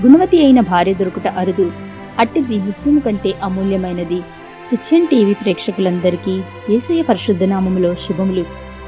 గుణవతి అయిన భార్య దొరుకుట అరుదు. అట్టిది ముత్యము కంటే అమూల్యమైనది. హెచ్ఎన్ టీవీ ప్రేక్షకులందరికీ ఏసయ పరిశుద్ధనామములో శుభములు.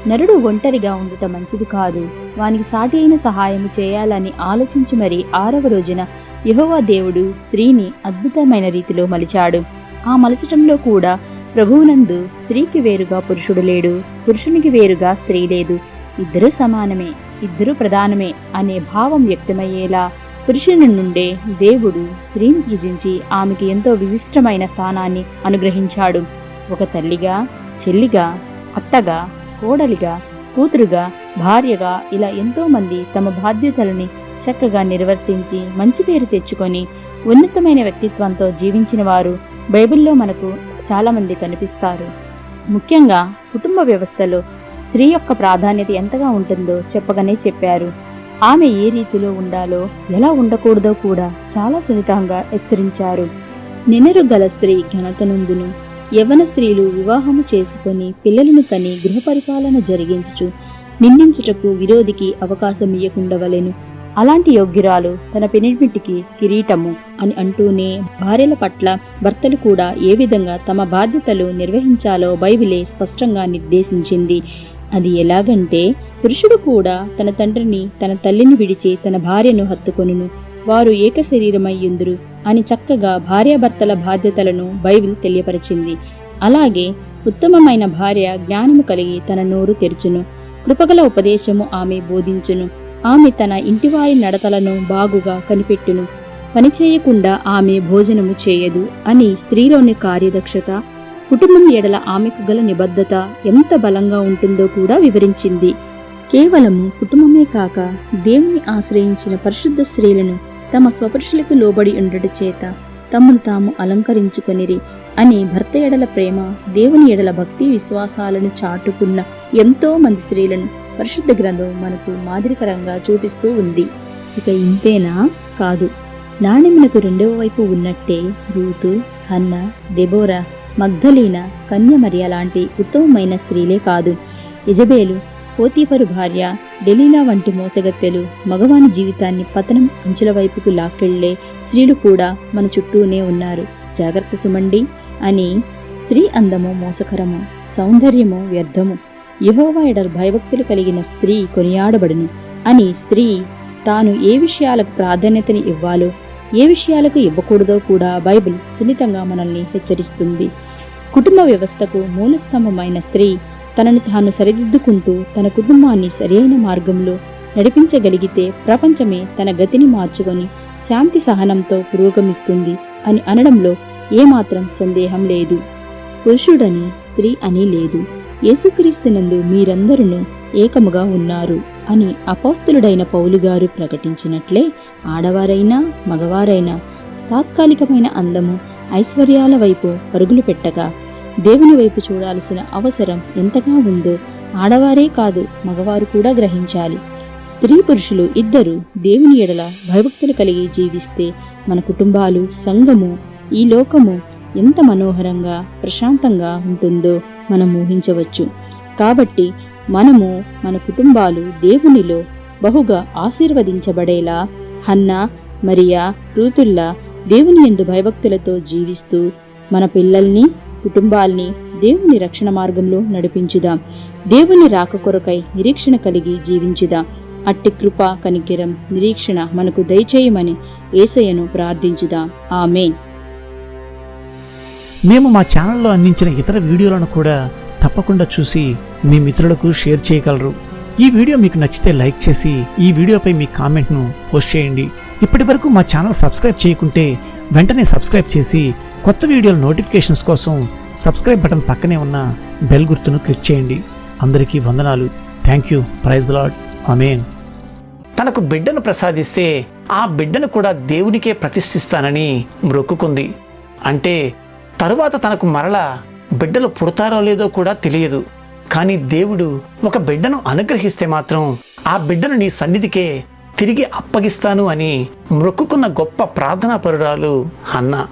నరుడు ఒంటరిగా ఉండటం మంచిది కాదు. వానికి సాటి అయిన సహాయము చేయాలని ఆలోచించి మరి ఆరవ రోజున యహోవా దేవుడు స్త్రీని అద్భుతమైన రీతిలో మలిచాడు. ఆ మలచటంలో కూడా ప్రభువునందు స్త్రీకి వేరుగా పురుషుడు లేడు. పురుషునికి వేరుగా స్త్రీ లేదు. ఇద్దరూ సమానమే ఇద్దరూ ప్రధానమే అనే భావం వ్యక్తమయ్యేలా పురుషుని నుండే దేవుడు స్త్రీని సృజించి ఆమెకి ఎంతో విశిష్టమైన స్థానాన్ని అనుగ్రహించాడు. ఒక తల్లిగా చెల్లిగా అత్తగా కోడలిగా కూతురుగా భార్యగా ఇలా ఎంతో మంది తమ బాధ్యతలని చక్కగా నిర్వర్తించి మంచి పేరు తెచ్చుకొని ఉన్నతమైన వ్యక్తిత్వంతో జీవించిన వారు బైబిల్లో మనకు చాలామంది కనిపిస్తారు. ముఖ్యంగా కుటుంబ వ్యవస్థలో స్త్రీ యొక్క ప్రాధాన్యత ఎంతగా ఉంటుందో చెప్పగానే చెప్పారు. ఆమె ఏ రీతిలో ఉండాలో ఎలా ఉండకూడదో కూడా చాలా సున్నితంగా హెచ్చరించారు. నెనరు గల స్త్రీ ఘనతనందును యవ్వన స్త్రీలు వివాహము చేసుకొని పిల్లలను కని గృహపరిపాలన జరిగించుచు నిందించుటకు విరోధికి అవకాశం ఇయ్యకుండవలెను అలాంటి యోగ్యురాలు తన పెనిమిటికి కిరీటము అని అంటూనే భార్యల పట్ల భర్తలు కూడా ఏ విధంగా తమ బాధ్యతలు నిర్వహించాలో బైబిలే స్పష్టంగా నిర్దేశించింది. అది ఎలాగంటే పురుషుడు కూడా తన తండ్రిని తన తల్లిని విడిచి తన భార్యను హత్తుకొనును. వారు ఏకశరీరమయ్యుందురు అని చక్కగా భార్యాభర్తల బాధ్యతలను బైబిల్ తెలియపరిచింది. అలాగే ఉత్తమమైన భార్య జ్ఞానము కలిగి తన నోరు తెరుచును. కృపగల ఉపదేశము ఆమె బోధించును. ఆమె తన ఇంటివారి నడతలను బాగుగా కనిపెట్టును. పని చేయకుండా ఆమె భోజనము చేయదు అని స్త్రీలోని కార్యదక్షత కుటుంబం ఎడల ఆమెకు గల నిబద్ధత ఎంత బలంగా ఉంటుందో కూడా వివరించింది. కేవలము కుటుంబమే కాక దేవుని ఆశ్రయించిన పరిశుద్ధ స్త్రీలను తమ స్వపురుషులకు లోబడి ఉండట చేత తమను తాము అలంకరించుకొనిరి అని భర్త ఎడల ప్రేమ దేవుని ఎడల భక్తి విశ్వాసాలను చాటుకున్న ఎంతో మంది స్త్రీలను పరిశుద్ధ గ్రంథం మనకు మాదిరికరంగా చూపిస్తూ ఉంది. ఇక ఇంతేనా? కాదు. నాణ్యమునకు రెండవ వైపు ఉన్నట్టే రూతు హన్న దెబోరా మగ్ధలీన కన్యమర్య లాంటి ఉత్తమమైన స్త్రీలే కాదు. ఇజబేలు పోతీఫరు భార్య డెలీలా వంటి మోసగత్తెలు మగవాని జీవితాన్ని పతనం అంచుల వైపుకు లాక్కెళ్ళే స్త్రీలు కూడా మన చుట్టూనే ఉన్నారు. జాగ్రత్త సుమండి అని స్త్రీ అందము మోసకరము సౌందర్యము వ్యర్థము. యహోవా ఎడర్ భయభక్తులు కలిగిన స్త్రీ కొనియాడబడును. అని స్త్రీ తాను ఏ విషయాలకు ప్రాధాన్యతని ఇవ్వాలో ఏ విషయాలకు ఇవ్వకూడదో కూడా బైబిల్ సున్నితంగా మనల్ని హెచ్చరిస్తుంది. కుటుంబ వ్యవస్థకు మూలస్తంభమైన స్త్రీ తనను తాను సరిదిద్దుకుంటూ తన కుటుంబాన్ని సరియైన మార్గంలో నడిపించగలిగితే ప్రపంచమే తన గతిని మార్చుకొని శాంతి సహనంతో పురోగమిస్తుంది అని అనడంలో ఏమాత్రం సందేహం లేదు. పురుషుడని స్త్రీ అని లేదు. యేసుక్రీస్తునందు మీరందరూ ఏకముగా ఉన్నారు. అని అపోస్తులుడైన పౌలుగారు ప్రకటించినట్లే ఆడవారైనా మగవారైనా తాత్కాలికమైన అందము ఐశ్వర్యాల వైపు పరుగులు పెట్టగా దేవుని వైపు చూడాల్సిన అవసరం ఎంతగా ఉందో ఆడవారే కాదు మగవారు కూడా గ్రహించాలి. స్త్రీ పురుషులు ఇద్దరు దేవుని ఎడల భయభక్తులు కలిగి జీవిస్తే మన కుటుంబాలు సంఘము ఈ లోకము ఎంత మనోహరంగా ప్రశాంతంగా ఉంటుందో మనం ఊహించవచ్చు. కాబట్టి మనము మన కుటుంబాలు దేవునిలో బహుగా ఆశీర్వదించబడేలా హన్నా మరియా రూతుల్లా దేవుని ఎందు భయభక్తులతో జీవిస్తూ మన పిల్లల్ని కుటుంబాల్ని దేవుని రక్షణ మార్గంలో నడిపించుదాం. దేవుని రాక కొరకై నిరీక్షణ కలిగి జీవించుదాం. అట్టి కృప కనికిరం నిరీక్షణ మనకు దయచేయమని ఏసయ్యను ప్రార్థించుదాం. ఆమెన్. మేము మా ఛానల్లో అందించిన ఇతర వీడియోలను కూడా తప్పకుండా చూసి మీ మిత్రులకు షేర్ చేయగలరు. ఈ వీడియో మీకు నచ్చితే లైక్ చేసి ఈ వీడియోపై మీ కామెంట్ను పోస్ట్ చేయండి. ఇప్పటి వరకు మా ఛానల్ సబ్స్క్రైబ్ చేయకుంటే వెంటనే సబ్స్క్రైబ్ చేసి కొత్త వీడియోల నోటిఫికేషన్స్ కోసం సబ్స్క్రైబ్ బటన్ పక్కనే ఉన్న బెల్ గుర్తును క్లిక్ చేయండి. అందరికీ వందనాలు. Thank you. Praise lord amen తనకు బిడ్డను ప్రసాదిస్తే ఆ బిడ్డను కూడా దేవునికే ప్రతిష్ఠిస్తానని మ్రొక్కుకుంది. అంటే తరువాత తనకు మరలా బిడ్డలు పుడతారో లేదో కూడా తెలియదు. కానీ దేవుడు ఒక బిడ్డను అనుగ్రహిస్తే మాత్రం ఆ బిడ్డను నీ సన్నిధికే తిరిగి అప్పగిస్తాను అని మ్రొక్కుకున్న గొప్ప ప్రార్థనా పరురాలు అన్న.